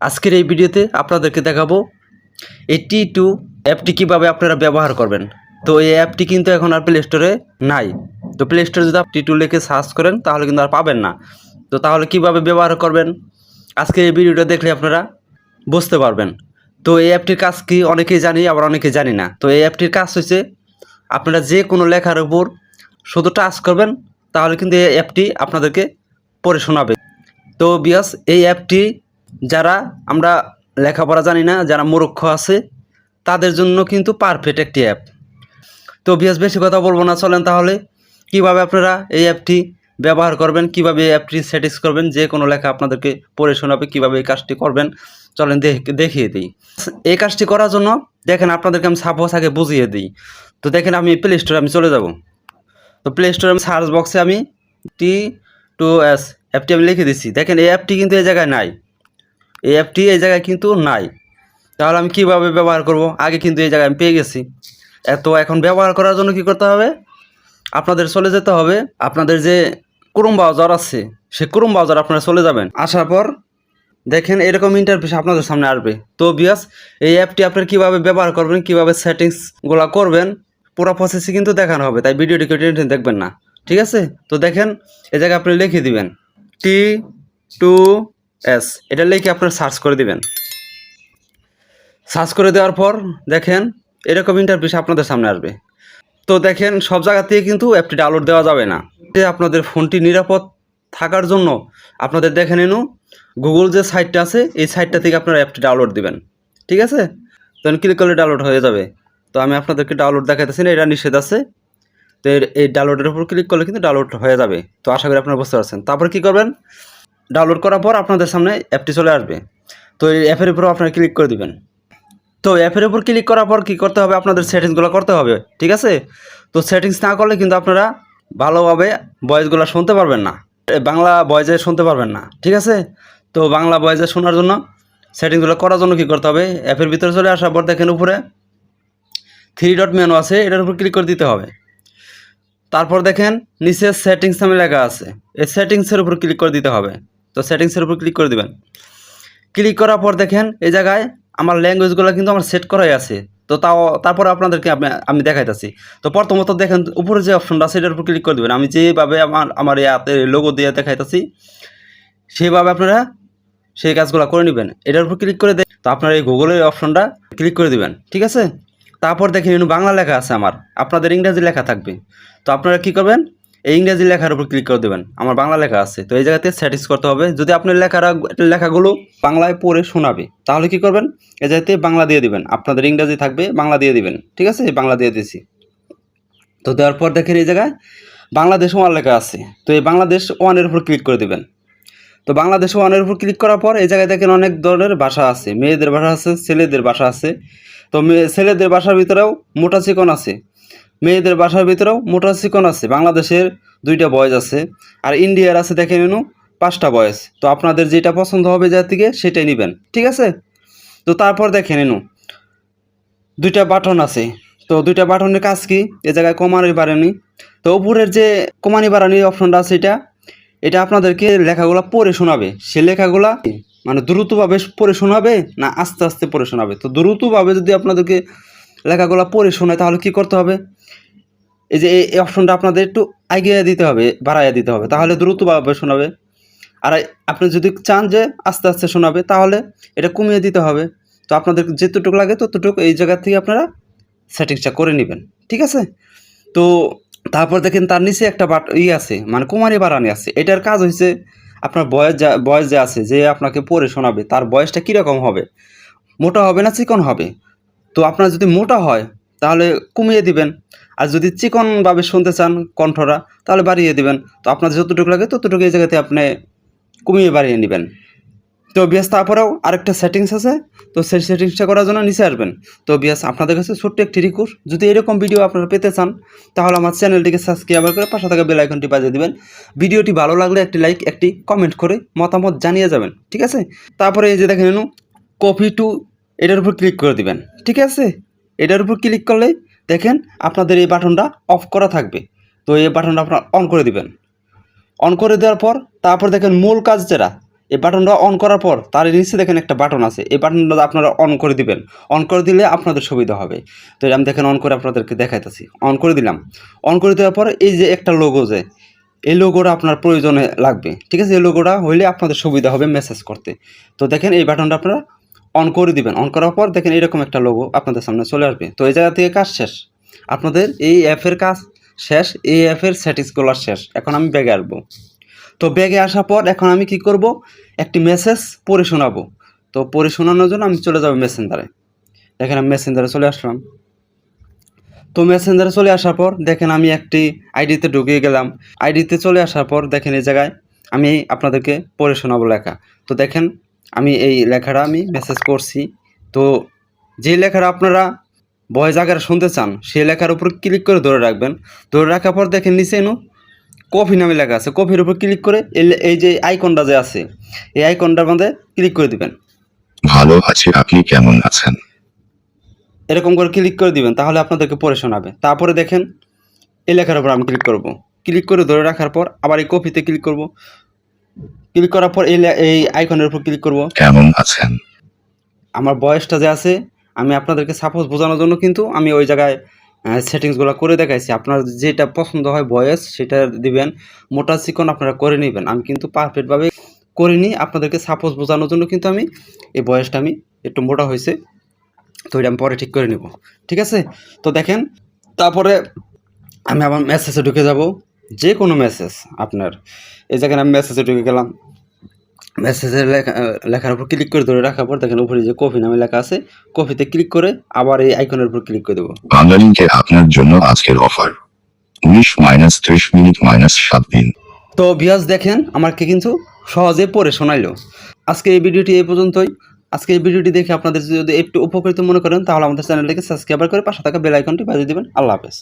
আজকের এই ভিডিওতে আপনাদেরকে দেখাবো এই টি অ্যাপটি কীভাবে আপনারা ব্যবহার করবেন। তো এই অ্যাপটি কিন্তু এখন আর প্লে স্টোরে নাই। তো প্লে স্টোরে যদি টি টু লিখে সার্চ করেন, তাহলে কিন্তু আর পাবেন না। তো তাহলে কীভাবে ব্যবহার করবেন? আজকে এই ভিডিওটা দেখলে আপনারা বুঝতে পারবেন। তো এই অ্যাপটির কাজ কি? অনেকেই জানি, আবার অনেকেই জানি না। তো এই অ্যাপটির কাজ হচ্ছে, আপনারা যে কোনো লেখার উপর শুধু টাচ করবেন, তাহলে কিন্তু এই অ্যাপটি আপনাদেরকে পড়ে শোনাবে। তো বিয়াস এই অ্যাপটি যারা আমরা লেখাপড়া জানি না, যারা মূর্খ আছে, তাদের জন্য কিন্তু পারফেক্ট একটি অ্যাপ তো বিয়াস, বেশি কথা বলব না, চলেন তাহলে। কীভাবে আপনারা এই অ্যাপটি ব্যবহার করবেন, কীভাবে এই অ্যাপটি সেটিংস করবেন, যে কোনো লেখা আপনাদেরকে পড়ে শোনাবে, কীভাবে এই কাজটি করবেন, চলেন দেখিয়ে দিই। এই কাজটি করার জন্য, দেখেন আপনাদেরকে আমি সাপোজ আগে বুঝিয়ে দিই। তো দেখেন আমি প্লে স্টোরে আমি চলে যাব। তো প্লে স্টোরে আমি সার্চ বক্সে আমি টি টু এস অ্যাপটি আমি লিখে দিচ্ছি দেখেন এই অ্যাপটি কিন্তু এই জায়গায় নাই। এই অ্যাপটি এই জায়গায় কিন্তু নাই। তাহলে আমি কীভাবে ব্যবহার করব? আগে কিন্তু এই জায়গায় আমি পেয়ে গেছি। এত এখন ব্যবহার করার জন্য কি করতে হবে? আপনাদের চলে যেতে হবে। আপনাদের যে ক্রোম ব্রাউজার আছে, সে ক্রোম ব্রাউজার আপনারা চলে যাবেন। আসার পর দেখেন এরকম ইন্টারফেস আপনাদের সামনে আসবে। তো বিয়াস এই অ্যাপটি আপনারা কীভাবে ব্যবহার করবেন, কীভাবে সেটিংসগুলো করবেন, পুরো প্রসেসই কিন্তু দেখানো হবে। তাই ভিডিওটি কেউ টেনশন দেখবেন না। ঠিক আছে? তো দেখেন, এই জায়গায় আপনি লিখে দিবেন টি টু এস, এটা লিখে আপনার সার্চ করে দিবেন। সার্চ করে দেওয়ার পর দেখেন, এরকম ইন্টারফেস আপনাদের সামনে আসবে। তো দেখেন, সব জায়গা থেকে কিন্তু অ্যাপটি ডাউনলোড দেওয়া যাবে না। যে আপনাদের ফোনটি নিরাপদ থাকার জন্য আপনাদের দেখে নিন গুগল যে সাইটটা আছে, এই সাইটটা থেকে আপনারা অ্যাপটি ডাউনলোড দিবেন। ঠিক আছে? তখন ক্লিক করলে ডাউনলোড হয়ে যাবে। তো আমি আপনাদেরকে ডাউনলোড দেখাইতেছি না, এটা নিষেধ আছে। তো এই ডাউনলোডের উপর ক্লিক করলে কিন্তু ডাউনলোড হয়ে যাবে। তো আশা করি আপনারা বুঝতে পারছেন। তারপর কি করবেন? ডাউনলোড করার পর আপনাদের সামনে অ্যাপটি চলে আসবে। তো এই অ্যাপের উপর আপনারা ক্লিক করে দিবেন। তো অ্যাপের উপর ক্লিক করার পর কী করতে হবে? আপনাদের সেটিংসগুলো করতে হবে, ঠিক আছে? তো সেটিংস না করলে কিন্তু আপনারা ভালোভাবে ভয়েসগুলো শুনতে পারবেন না। বাংলা ভয়েসে শুনতে পারবেন না, ঠিক আছে? তো বাংলা ভয়েসে শোনার জন্য সেটিংসগুলো করার জন্য কী করতে হবে? অ্যাপের ভিতরে চলে আসার পর দেখেন উপরে থ্রি ডট মেনু আছে, এটার উপর ক্লিক করে দিতে হবে। তারপর দেখেন নিচে সেটিংস নামে লেখা আছে, এই সেটিংসের উপর ক্লিক করে দিতে হবে। তো সেটিংসের উপর ক্লিক করে দিবেন। ক্লিক করার পর দেখেন, এই জায়গায় আমার ল্যাঙ্গুয়েজগুলো কিন্তু আমার সেট করাই আছে। তো তাও, তারপরে আপনাদেরকে আমি দেখাইতেছি। তো প্রথমত দেখেন, উপরে যে অপশনটা এটার উপর ক্লিক করে দেবেন। আমি যেভাবে আমার আমার ইয়াতে লোগো দিয়ে দেখাইতেছি সেইভাবে আপনারা সেই কাজগুলো করে নেবেন। এটার উপর ক্লিক করে দে তো আপনার এই গুগলের অপশনটা ক্লিক করে দিবেন, ঠিক আছে? তারপর দেখেন বাংলা লেখা আছে আমার। আপনাদের ইংরাজি লেখা থাকবে। তো আপনারা কি করবেন? এই ইংরাজি লেখার উপর ক্লিক করে দেবেন। আমার বাংলা লেখা আছে। তো এই জায়গাতে স্যাটিস করতে হবে। যদি আপনার লেখারা লেখাগুলো বাংলায় পড়ে শোনাবে, তাহলে কি করবেন? এই জায়গাতে বাংলা দিয়ে দিবেন। আপনাদের ইংরাজি থাকবে, বাংলা দিয়ে দিবেন। ঠিক আছে? বাংলা দিয়ে দিয়েছি। তো দেওয়ার পর দেখেন এই জায়গায় বাংলাদেশ ওয়ান লেখা আছে। তো এই বাংলাদেশ ওয়ানের উপর ক্লিক করে দিবেন। তো বাংলাদেশ ওয়ানের উপর ক্লিক করার পর এই জায়গায় দেখেন অনেক ধরনের ভাষা আছে। মেয়েদের ভাষা আছে, ছেলেদের ভাষা আছে। তো ছেলেদের ভাষার ভিতরেও মোটা চিকন আছে। মেয়েদের বাসার ভিতরেও মোটা চিকন আছে, বাংলাদেশের দুইটা বয়েজ আছে, আর ইন্ডিয়ার আছে দেখে নিন পাঁচটা বয়েজ। তো আপনাদের যেটা পছন্দ হবে যার থেকে সেটাই নেবেন, ঠিক আছে? তো তারপর দেখে নিন দুইটা বাটন আছে। তো দুইটা বাটনের কাজ কি? এ জায়গায় কমানি বাড়ানি। তো উপরের যে কমানি বাড়ানি অপশনটা আছে এটা এটা আপনাদেরকে লেখাগুলো পড়ে শোনাবে। সে লেখাগুলা মানে দ্রুতভাবে পড়ে শোনাবে না আস্তে আস্তে পড়ে শোনাবে? তো দ্রুতভাবে যদি আপনাদেরকে লেখাগুলো পড়ে শোনায় তাহলে কি করতে হবে? এই যে এই অপশনটা আপনাদের একটু এগিয়ে দিতে হবে, বাড়াইয়া দিতে হবে, তাহলে দ্রুতভাবে শোনাবে। আর আপনি যদি চান যে আস্তে আস্তে শোনাবে, তাহলে এটা কমিয়ে দিতে হবে। তো আপনাদের যেতটুকু লাগে ততটুকু এই জায়গা থেকে আপনারা সেটিংসটা করে নেবেন, ঠিক আছে? তো তারপর দেখেন তার নিচে একটা বাট ই আছে মানে কুমারী বাড়ানি আছে। এটার কাজ হয়েছে আপনার বয়স যা, বয়স যে আছে, যে আপনাকে পড়ে শোনাবে, তার বয়সটা কীরকম হবে? মোটা হবে না চিকন হবে? তো আপনার যদি মোটা হয়, তাহলে কমিয়ে দিবেন। আর যদি চিকনভাবে শুনতে চান কণ্ঠরা, তাহলে বাড়িয়ে দিবেন। তো আপনার যতটুকু লাগে, ততটুকু এই জায়গাতে আপনি কমিয়ে বাড়িয়ে নেবেন। তো বিয়াস, তারপরেও আরেকটা সেটিংস আছে। তো সেই সেটিংসটা করার জন্য নিচে আসবেন। তো বিয়াস, আপনাদের কাছে ছোট্ট একটি রিকোয়েস্ট যদি এরকম ভিডিও আপনারা পেতে চান, তাহলে আমার চ্যানেলটিকে সাবস্ক্রাইব করে পাশে থাকা বেল আইকনটি বাজিয়ে দেবেন। ভিডিওটি ভালো লাগলে একটি লাইক একটি কমেন্ট করে মতামত জানিয়ে যাবেন, ঠিক আছে? তারপরে এই যে দেখে নিন কপি টু এটার উপর ক্লিক করে দিবেন। ঠিক আছে? এটার উপর ক্লিক করলে দেখেন আপনাদের এই বাটনটা অফ করা থাকবে। তো এই বাটনটা আপনারা অন করে দিবেন। অন করে দেওয়ার পর তারপর দেখেন মূল কাজ যেটা, এই বাটনটা অন করার পর তার নিচে দেখেন একটা বাটন আছে। এই বাটনটা আপনারা অন করে দিবেন। অন করে দিলে আপনাদের সুবিধা হবে। তো এটা আমি দেখেন অন করে আপনাদেরকে দেখাইতেছি। অন করে দিলাম। অন করে দেওয়ার পর এই যে একটা লোগো যে, এই লোগোটা আপনার প্রয়োজনে লাগবে। ঠিক আছে? এই লোগোটা হইলে আপনাদের সুবিধা হবে মেসেজ করতে। তো দেখেন এই বাটনটা আপনারা অন করে দিবেন। অন করার পর দেখেন এরকম একটা লোগো আপনাদের সামনে চলে আসবে। তো এই জায়গা থেকে কাজ শেষ। আপনাদের এই অ্যাপের কাজ শেষ, এই অ্যাপের সেটিংসগুলো শেষ। এখন আমি ব্যাগে আসব। তো ব্যাগে আসার পর এখন আমি কি করব? একটি মেসেজ পড়ে শোনাবো। তো পড়ে শোনানোর জন্য আমি চলে যাব মেসেঞ্জারে দেখেন আমি মেসেঞ্জারে চলে আসলাম। তো মেসেঞ্জারে চলে আসার পর দেখেন আমি একটি আইডিতে ঢুকিয়ে গেলাম। আইডিতে চলে আসার পর দেখেন এই জায়গায় আমি আপনাদেরকে পড়ে শোনাবো লেখা। তো দেখেন আমি এই লেখাটা আমি মেসেজ করছি। তো যে লেখাটা আপনারা ভয়েস আকারে শুনতে চান সেই লেখার উপর ক্লিক করে ধরে রাখবেন। ধরে রাখার পর দেখেন নিচে এনো কফি নামে লেখা আছে। কফির উপর ক্লিক করে এই- এই যে আইকনটা যে আছে এই আইকনটার মধ্যে ক্লিক করে দিবেন। ভালো আছি আপনি কেমন আছেন? এরকম করে ক্লিক করে দিবেন তাহলে আপনাদেরকে পড়ে শোনাবে। তারপরে দেখেন এই লেখার উপর আমি ক্লিক করব। ক্লিক করে ধরে রাখার পর আবার এই কপিতে ক্লিক করব। ক্লিক করার পর এই এই আইকনের উপর ক্লিক করব। কেমন আছেন? আমার বয়সটা যে আছে আমি আপনাদেরকে সাপোজ বোঝানোর জন্য কিন্তু আমি ওই জায়গায় সেটিংসগুলো করে দেখাইছি। আপনার যেটা পছন্দ হয় বয়স সেটা দিবেন। মোটা চিকন আপনারা করে নেবেন। আমি কিন্তু পারফেক্টভাবে করিনি। আপনাদেরকে সাপোজ বোঝানোর জন্য কিন্তু আমি এই বয়সটা আমি একটু মোটা হয়েছে তো এটা আমি পরে ঠিক করে নেব। ঠিক আছে? তো দেখেন তারপরে আমি আবার মেসেজে ঢুকে যাব। যে কোনো মেসেজ আপনার। এই জায়গায় আমি মেসেজে ঢুকে গেলাম। মেসেজের লেখা লেখার উপর ক্লিক করে ধরে রাখার পর দেখেন উপরে যে কফি নামে লেখা আছে কফিতে ক্লিক করে আবার এই আইকনের উপর ক্লিক করে দেবো। বাঙালিকে আপনার জন্য আজকের অফার উনিশ মাইনাস ত্রিশ মিনিট মাইনাস সাত দিন। তো ভিয়াস দেখেন আমাকে কিন্তু সহজে পড়ে শোনাইলো। আজকে এই ভিডিওটি এই পর্যন্তই। আজকে এই ভিডিওটি দেখে আপনাদের যদি একটু উপকৃত মনে করেন তাহলে আমাদের চ্যানেলটিকে সাবস্ক্রাইব করে পাশে থাকা বেল আইকনটি বাজিয়ে দেবেন। আল্লাহ হাফেজ।